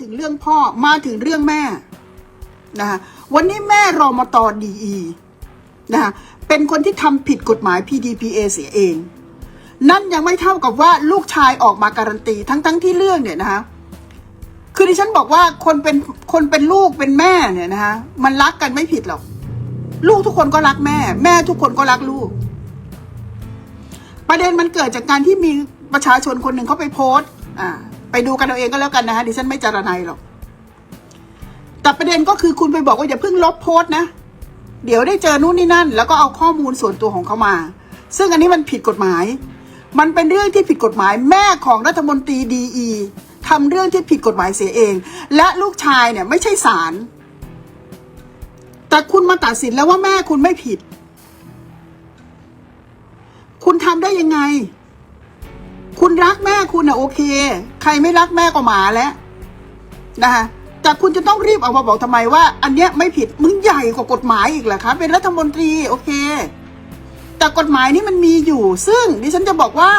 ถึงเรื่องพ่อมาถึงเรื่องแม่นะคะวันนี้แม่รอมาตอดีนะคะเป็นคนที่ทำผิดกฎหมาย PDPA เสียเอง นั่นยังไม่เท่ากับว่าลูกชายออกมาการันตีทั้งๆทที่เรื่องเนี่ยนะคะคือดิฉันบอกว่าคนเป็นคนเป็นลูกเป็นแม่เนี่ยนะคะมันรักกันไม่ผิดหรอก ลูกทุกคนก็รักแม่ แม่ทุกคนก็รักลูก ประเด็นมันเกิดจากการที่มีประชาชนคนหนึ่งเขาไปโพสต์ อ่า ไปดูกันเอาเองก็แล้วกันนะคะดิฉันไม่จารนายหรอก แต่ประเด็นก็คือคุณไปบอกว่าอย่าเพิ่งลบโพสต์นะ เดี๋ยวได้เจอนู่นนี่นั่น แล้วก็เอาข้อมูลส่วนตัวของเขามา ซึ่งอันนี้มันผิดกฎหมาย มันเป็นเรื่องที่ผิดกฎหมาย แม่ของรัฐมนตรีดีอีทำเรื่องที่ผิดกฎหมายเสียเอง และลูกชายเนี่ยไม่ใช่ศาลแต่คุณมาตัดสินแล้วว่าแม่คุณไม่ผิด คุณทำได้ยังไง คุณรักแม่คุณอะโอเค ใครไม่รักแม่ก็หมาแล้วนะคะแต่คุณจะต้องรีบออกมาบอกทำไมว่า อันเนี้ยไม่ผิดมึงใหญ่กว่ากฎหมายอีกเหรอคะเป็นรัฐมนตรีโอเค แต่กฎหมายนี้มันมีอยู่ ซึ่งดิฉันจะบอกว่า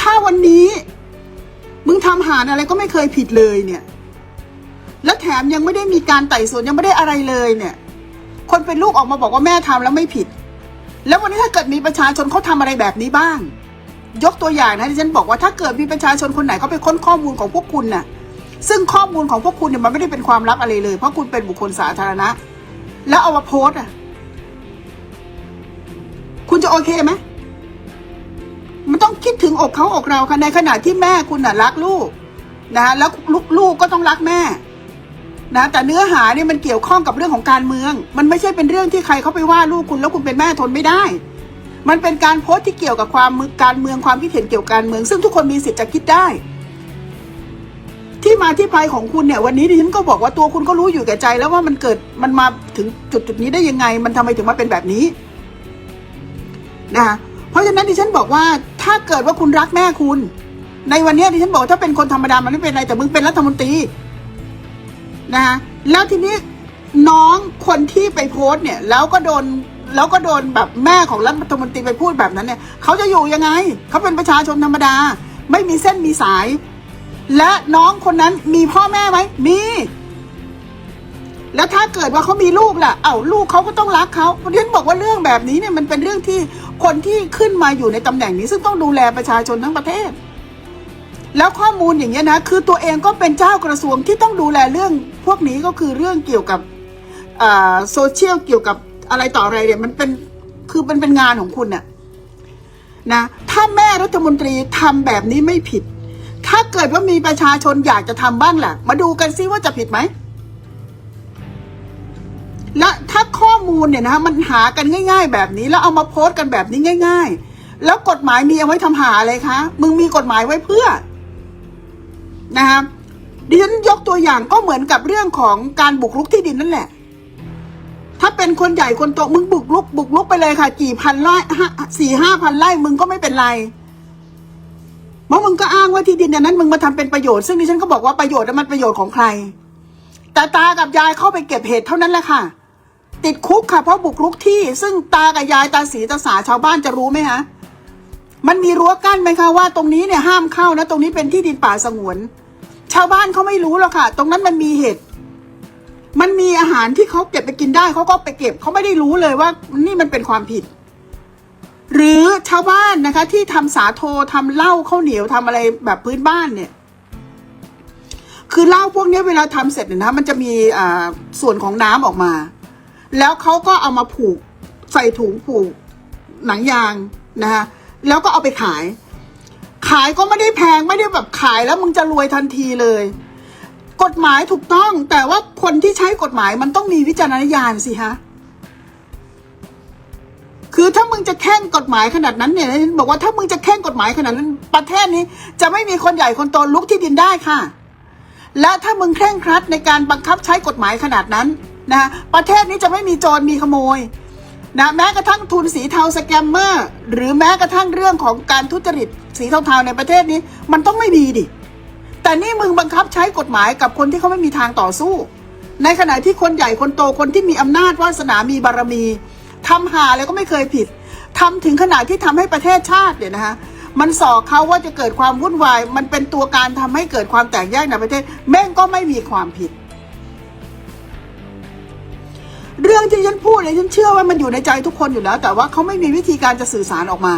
ถ้าวันนี้ มึงทำหารอะไรก็ไม่เคยผิดเลยเนี่ย และแถมยังไม่ได้มีการไต่สวนยังไม่ได้อะไรเลยเนี่ย คนเป็นลูกออกมาบอกว่าแม่ทำแล้วไม่ผิด แล้ววันนี้ถ้าเกิดมีประชาชนเขาทำอะไรแบบนี้บ้าง ยกตัวอย่างนะที่ฉันบอกว่าถ้าเกิดมีประชาชนคนไหนเขาไปค้นข้อมูลของพวกคุณน่ะ ซึ่งข้อมูลของพวกคุณเนี่ยมันไม่ได้เป็นความลับอะไรเลย เพราะคุณเป็นบุคคลสาธารณะ แล้วเอามาโพสต์อะ คุณจะโอเคไหมมันต้องคิดถึงอกเขาอกเราค่ะในขณะที่แม่คุณน่ะรักลูกนะแล้วลูกลูกก็ต้องรักแม่นะแต่เนื้อหาเนี่ยมันเกี่ยวข้องกับเรื่องของการเมือง มันไม่ใช่เป็นเรื่องที่ใครเขาไปว่าลูกคุณแล้วคุณเป็นแม่ทนไม่ได้ มันเป็นการโพสต์ที่เกี่ยวกับความมือการเมืองความคิดเห็นเกี่ยวกับการเมือง ซึ่งทุกคนมีสิทธิ์จะคิดได้ ที่มาที่ไปของคุณเนี่ย วันนี้ดิฉันก็บอกว่าตัวคุณก็รู้อยู่แก่ใจ แล้วว่ามันเกิดมันมาถึงจุดจุดนี้ได้ยังไง มันทำไมถึงมาเป็นแบบนี้นะคะเพราะฉะนั้นดิฉันบอกว่าถ้าเกิดว่าคุณรักแม่คุณ ในวันนี้ดิฉันบอกถ้าเป็นคนธรรมดามันไม่เป็นไรแต่มึงเป็นรัฐมนตรีนะคะแล้วทีนี้น้องคนที่ไปโพสต์เนี่ย แล้วก็โดน แล้วก็โดนแบบแม่ของรัฐมนตรีไปพูดแบบนั้นเนี่ยเขาจะอยู่ยังไง เขาเป็นประชาชนธรรมดา ไม่มีเส้นมีสาย และน้องคนนั้นมีพ่อแม่ไหมมี แล้วถ้าเกิดว่าเขามีลูกล่ะ เอ้าลูกเขาก็ต้องรักเขาเพราะฉะนั้นบอกว่าเรื่องแบบนี้เนี่ยมันเป็นเรื่องที่คนที่ขึ้นมาอยู่ในตำแหน่งนี้ ซึ่งต้องดูแลประชาชนทั้งประเทศ แล้วข้อมูลอย่างเงี้ยนะ คือตัวเองก็เป็นเจ้ากระทรวงที่ต้องดูแลเรื่อง พวกนี้ก็คือเรื่องเกี่ยวกับโซเชียลเกี่ยวกับ อะไรต่ออะไรเนี่ยมันเป็นคือมันเป็นงานของคุณน่ะนะถ้าแม่รัฐมนตรีทำแบบนี้ไม่ผิด ถ้าเกิดว่ามีประชาชนอยากจะทำบ้างแหละมาดูกันซิว่าจะผิดไหมและถ้าข้อมูลเนี่ยนะมันหากันง่าย ๆ แบบนี้แล้วเอามาโพสต์กันแบบนี้ง่าย ๆ แล้วกฎหมายมีเอาไว้ทำหาอะไรคะมึงมีกฎหมายไว้เพื่อ นะครับดิฉันยกตัวอย่างก็เหมือนกับเรื่องของการบุกรุกที่ดินนั่นแหละ ถ้าเป็นคนใหญ่คนโตมึงบุกรุกบุกรุกไปเลยค่ะ กี่พันไร่ห้าสี่ห้าพันไร่มึงก็ไม่เป็นไรเพราะมึงก็อ้างว่าที่ดินอันนั้น มึงมาทำเป็นประโยชน์ซึ่งดิฉันก็บอกว่าประโยชน์นั้นมันประโยชน์ของใคร แต่ตากับยายเข้าไปเก็บเห็ดเท่านั้นแหละค่ะ ติดคุกค่ะเพราะบุกรุกที่ ซึ่งตากับยายตาสีตาสาชาวบ้านจะรู้ไหมฮะมันมีรั้วกั้นไหมคะว่าตรงนี้เนี่ยห้ามเข้านะ ตรงนี้เป็นที่ดินป่าสงวน ชาวบ้านเขาไม่รู้หรอกค่ะ ตรงนั้นมันมีเห็ด มันมีอาหารที่เขาเก็บไปกินได้เขาก็ไปเก็บเขาไม่ได้รู้เลยว่านี่มันเป็นความผิด หรือชาวบ้านนะคะ ที่ทำสาโททำเหล้าข้าวเหนียวทำอะไรแบบพื้นบ้านเนี่ย คือเหล้าพวกนี้เวลาทำเสร็จเนี่ยนะมันจะมีอ่าส่วนของน้ำออกมา แล้วเขาก็เอามาผูกใส่ถุงผูกหนังยางนะคะแล้วก็เอาไปขาย ขายก็ไม่ได้แพงไม่ได้แบบขายแล้วมึงจะรวยทันทีเลย กฎหมายถูกต้อง แต่ว่าคนที่ใช้กฎหมายมันต้องมีวิจารณญาณสิฮะคือถ้ามึงจะแข่งกฎหมายขนาดนั้นเนี่ยบอกว่าถ้ามึงจะแข่งกฎหมายขนาดนั้นประเทศนี้ จะไม่มีคนใหญ่คนโตลุกที่ดินได้ค่ะ และถ้ามึงเคร่งครัดในการบังคับใช้กฎหมายขนาดนั้นนะประเทศนี้จะไม่มีโจรมีขโมยนะแม้กระทั่งทุนสีเทาสแกมเมอร์ หรือแม้กระทั่งเรื่องของการทุจริตสีเทาๆในประเทศนี้ มันต้องไม่มีดิ แต่นี่มึงบังคับใช้กฎหมายกับคนที่เขาไม่มีทางต่อสู้ ในขณะที่คนใหญ่คนโตคนที่มีอำนาจวาสนามีบารมีทำหาอะไรก็ไม่เคยผิดทำถึงขนาดที่ทำให้ประเทศชาติเนี่ยนะคะมันสอกเขาว่าจะเกิดความวุ่นวาย มันเป็นตัวการทำให้เกิดความแตกแยกในประเทศ แม่งก็ไม่มีความผิด เรื่องที่ฉันพูดเนี่ยฉันเชื่อว่ามันอยู่ในใจทุกคนอยู่แล้ว แต่ว่าเขาไม่มีวิธีการจะสื่อสารออกมา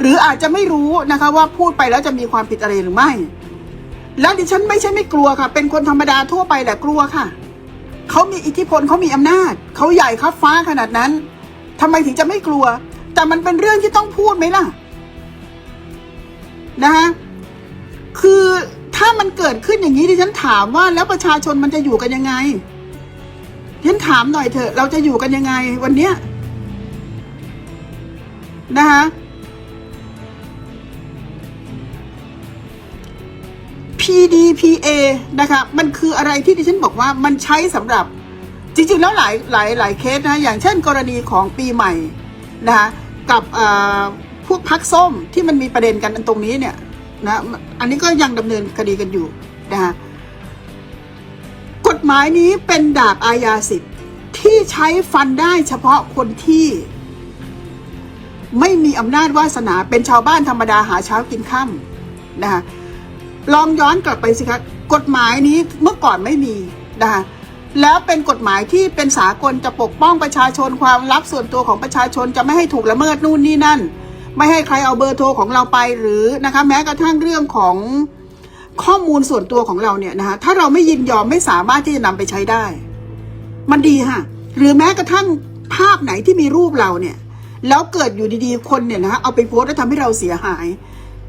หรืออาจจะไม่รู้นะคะว่าพูดไปแล้วจะมีความผิดอะไรหรือไม่ แล้วดิฉันไม่ใช่ไม่กลัวค่ะ เป็นคนธรรมดาทั่วไปแหละกลัวค่ะ เขามีอิทธิพลเขามีอำนาจ เขาใหญ่ครับฟ้าขนาดนั้นทำไมถึงจะไม่กลัว แต่มันเป็นเรื่องที่ต้องพูดไหมล่ะ นะคะคือถ้ามันเกิดขึ้นอย่างนี้ดิฉันถามว่าแล้วประชาชนมันจะอยู่กันยังไงดิฉันถามหน่อยเถอะ เราจะอยู่กันยังไงวันเนี้ยนะคะ PDPA นะคะ มันคืออะไรที่ดิฉันบอกว่ามันใช้สำหรับจริง ๆ แล้วหลายหลายหลายเคสนะ อย่างเช่นกรณีของปีใหม่นะคะกับพวกพักส้มที่มันมีประเด็นกันตรงนี้เนี่ยนะอันนี้ก็ยังดำเนินคดีกันอยู่นะคะกฎหมายนี้เป็นดาบอาญาสิทธิ์ที่ใช้ฟันได้เฉพาะคนที่ ไม่มีอำนาจวาสนาเป็นชาวบ้านธรรมดาหาเช้ากินค่ำนะคะ ลองย้อนกลับไปสิคะกฎหมายนี้เมื่อก่อนไม่มีนะคะแล้วเป็นกฎหมายที่เป็นสากลจะปกป้องประชาชนความลับส่วนตัวของประชาชนจะไม่ให้ถูกละเมิดนู่นนี่นั่น ไม่ให้ใครเอาเบอร์โทรของเราไปหรือนะคะแม้กระทั่งเรื่องของข้อมูลส่วนตัวของเราเนี่ยนะคะถ้าเราไม่ยินยอมไม่สามารถที่จะนำไปใช้ได้ มันดีค่ะ หรือแม้กระทั่งภาพไหนที่มีรูปเราเนี่ย แล้วเกิดอยู่ดีๆคนเนี่ยนะคะเอาไปโพสต์แล้วทำให้เราเสียหาย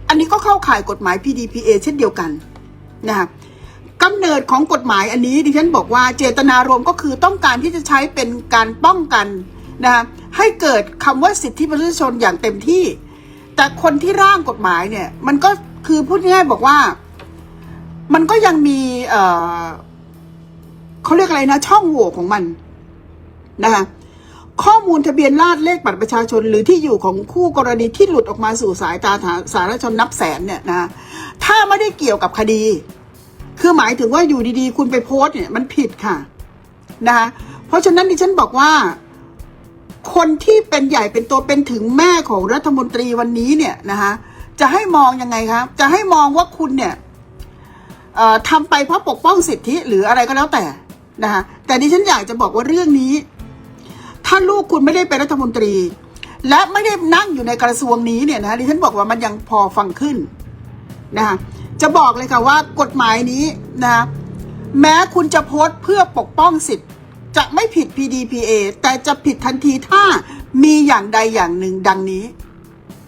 อันนี้ก็เข้าข่ายกฎหมาย PDPA เช่นเดียวกันนะคะกำเนิดของกฎหมายอันนี้ดิฉันบอกว่าเจตนารมณ์ก็คือต้องการที่จะใช้เป็นการป้องกันนะคะให้เกิดคำว่าสิทธิมนุษยชนอย่างเต็มที่ แต่คนที่ร่างกฎหมายเนี่ย มันก็คือพูดง่ายๆบอกว่า มันก็ยังมีเเขาเรียกอะไรนะ ช่องโหว่ของมันนะคะ ข้อมูลทะเบียนราษฎรเลขบัตรประชาชน หรือที่อยู่ของคู่กรณีที่หลุดออกมาสู่สายตาสาธารณชนนับแสนเนี่ยนะถ้าไม่ได้เกี่ยวกับคดี คือหมายถึงว่าอยู่ดีๆ คุณไปโพสต์เนี่ยมันผิดค่ะนะคะเพราะฉะนั้นดิฉันบอกว่า คนที่เป็นใหญ่เป็นตัวเป็นถึงแม่ของรัฐมนตรีวันนี้เนี่ยนะคะจะให้มองยังไงครับ จะให้มองว่าคุณเนี่ยทำไปเพราะปกป้องสิทธิหรืออะไรก็แล้วแต่นะคะแต่ดิฉันอยากจะบอกว่าเรื่องนี้ ถ้าลูกคุณไม่ได้เป็นรัฐมนตรี และไม่ได้นั่งอยู่ในกระทรวงนี้เนี่ยนะดิฉันบอกว่ามันยังพอฟังขึ้นนะคะจะบอกเลยค่ะว่ากฎหมายนี้นะแม้คุณจะโพสต์เพื่อปกป้องสิทธิ์ จะไม่ผิด PDPA แต่จะผิดทันทีถ้ามีอย่างใดอย่างหนึ่งดังนี้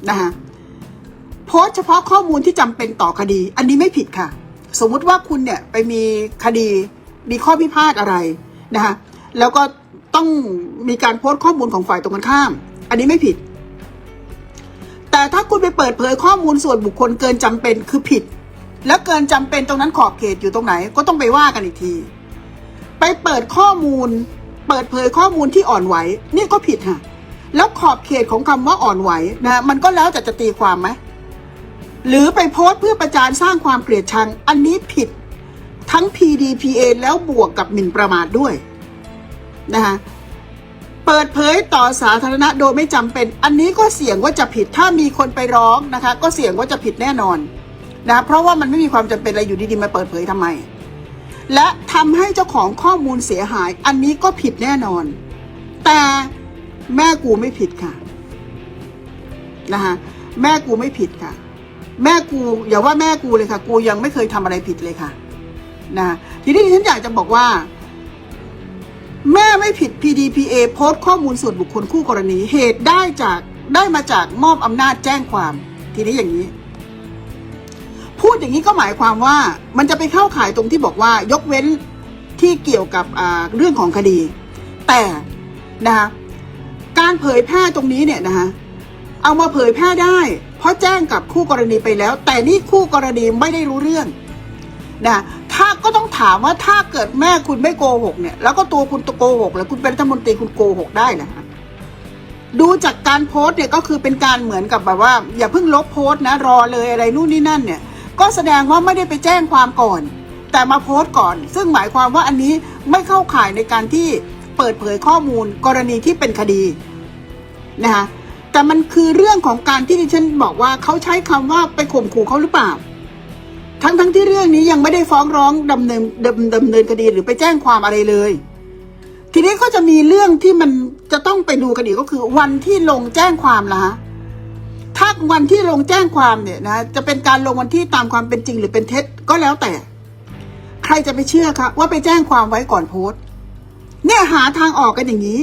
นะคะโพสต์เฉพาะข้อมูลที่จำเป็นต่อคดี อันนี้ไม่ผิดค่ะ สมมุติว่าคุณเนี่ยไปมีคดีมีข้อพิพาทอะไรนะคะแล้วก็ ต้องมีการโพสต์ข้อมูลของฝ่ายตรงกันข้าม อันนี้ไม่ผิด แต่ถ้าคุณไปเปิดเผยข้อมูลส่วนบุคคลเกินจำเป็นคือผิด แล้วเกินจำเป็นตรงนั้นขอบเขตอยู่ตรงไหน ก็ต้องไปว่ากันอีกที ไปเปิดข้อมูล เปิดเผยข้อมูลที่อ่อนไหวนี่ก็ผิดค่ะแล้วขอบเขตของคำว่าอ่อนไหวนะมันก็แล้วแต่จะตีความไหมหรือไปโพสต์เพื่อประจานสร้างความเกลียดชัง อันนี้ผิดทั้ง PDPA แล้วบวกกับหมิ่นประมาทด้วยนะคะ เปิดเผยต่อสาธารณะโดยไม่จำเป็น อันนี้ก็เสี่ยงว่าจะผิดถ้ามีคนไปร้องนะคะ ก็เสี่ยงว่าจะผิดแน่นอนนะเพราะว่ามันไม่มีความจำเป็นอะไรอยู่ดีๆมาเปิดเผยทำไม และทำให้เจ้าของข้อมูลเสียหาย อันนี้ก็ผิดแน่นอน แต่แม่กูไม่ผิดค่ะนะคะแม่กูไม่ผิดค่ะ แม่กูอย่าว่าแม่กูเลยค่ะ กูยังไม่เคยทำอะไรผิดเลยค่ะนะทีนี้ฉันอยากจะบอกว่า แม่ไม่ผิด PDPA โพสต์ข้อมูลส่วนบุคคลคู่กรณีเหตุได้จากได้มาจากมอบอำนาจแจ้งความ ทีนี้อย่างนี้ พูดอย่างนี้ก็หมายความว่า มันจะไปเข้าข่ายตรงที่บอกว่ายกเว้นที่เกี่ยวกับเรื่องของคดี แต่นะคะการเผยแพร่ตรงนี้เนี่ยนะคะเอามาเผยแพร่ได้ เพราะแจ้งกับคู่กรณีไปแล้ว แต่นี่คู่กรณีไม่ได้รู้เรื่องนะ ถ้าก็ต้องถามว่าถ้าเกิดแม่คุณไม่โกหกเนี่ย แล้วก็ตัวคุณโกหกแล้วคุณเป็นรัฐมนตรีคุณโกหกได้นะฮะดูจากการโพสต์เนี่ยก็คือเป็นการเหมือนกับแบบว่า อย่าเพิ่งลบโพสต์นะรอเลยอะไรนู่นนี่นั่นเนี่ย ก็แสดงว่าไม่ได้ไปแจ้งความก่อน แต่มาโพสต์ก่อน ซึ่งหมายความว่าอันนี้ไม่เข้าข่ายในการที่เปิดเผยข้อมูลกรณีที่เป็นคดีนะคะแต่มันคือเรื่องของการที่ดิฉันบอกว่าเขาใช้คำว่าไปข่มขู่เขาหรือเปล่า ทั้งทั้งที่เรื่องนี้ยังไม่ได้ฟ้องร้องดำเนินดำดำเนินคดีหรือไปแจ้งความอะไรเลย ทีนี้ก็จะมีเรื่องที่มันจะต้องไปดูกันอีกก็คือ วันที่ลงแจ้งความละฮะถ้าวันที่ลงแจ้งความเนี่ยนะจะเป็นการลงวันที่ตามความเป็นจริงหรือเป็นเท็จก็แล้วแต่ ใครจะไปเชื่อคะว่าไปแจ้งความไว้ก่อนโพสต์เนี่ยหาทางออกกันอย่างนี้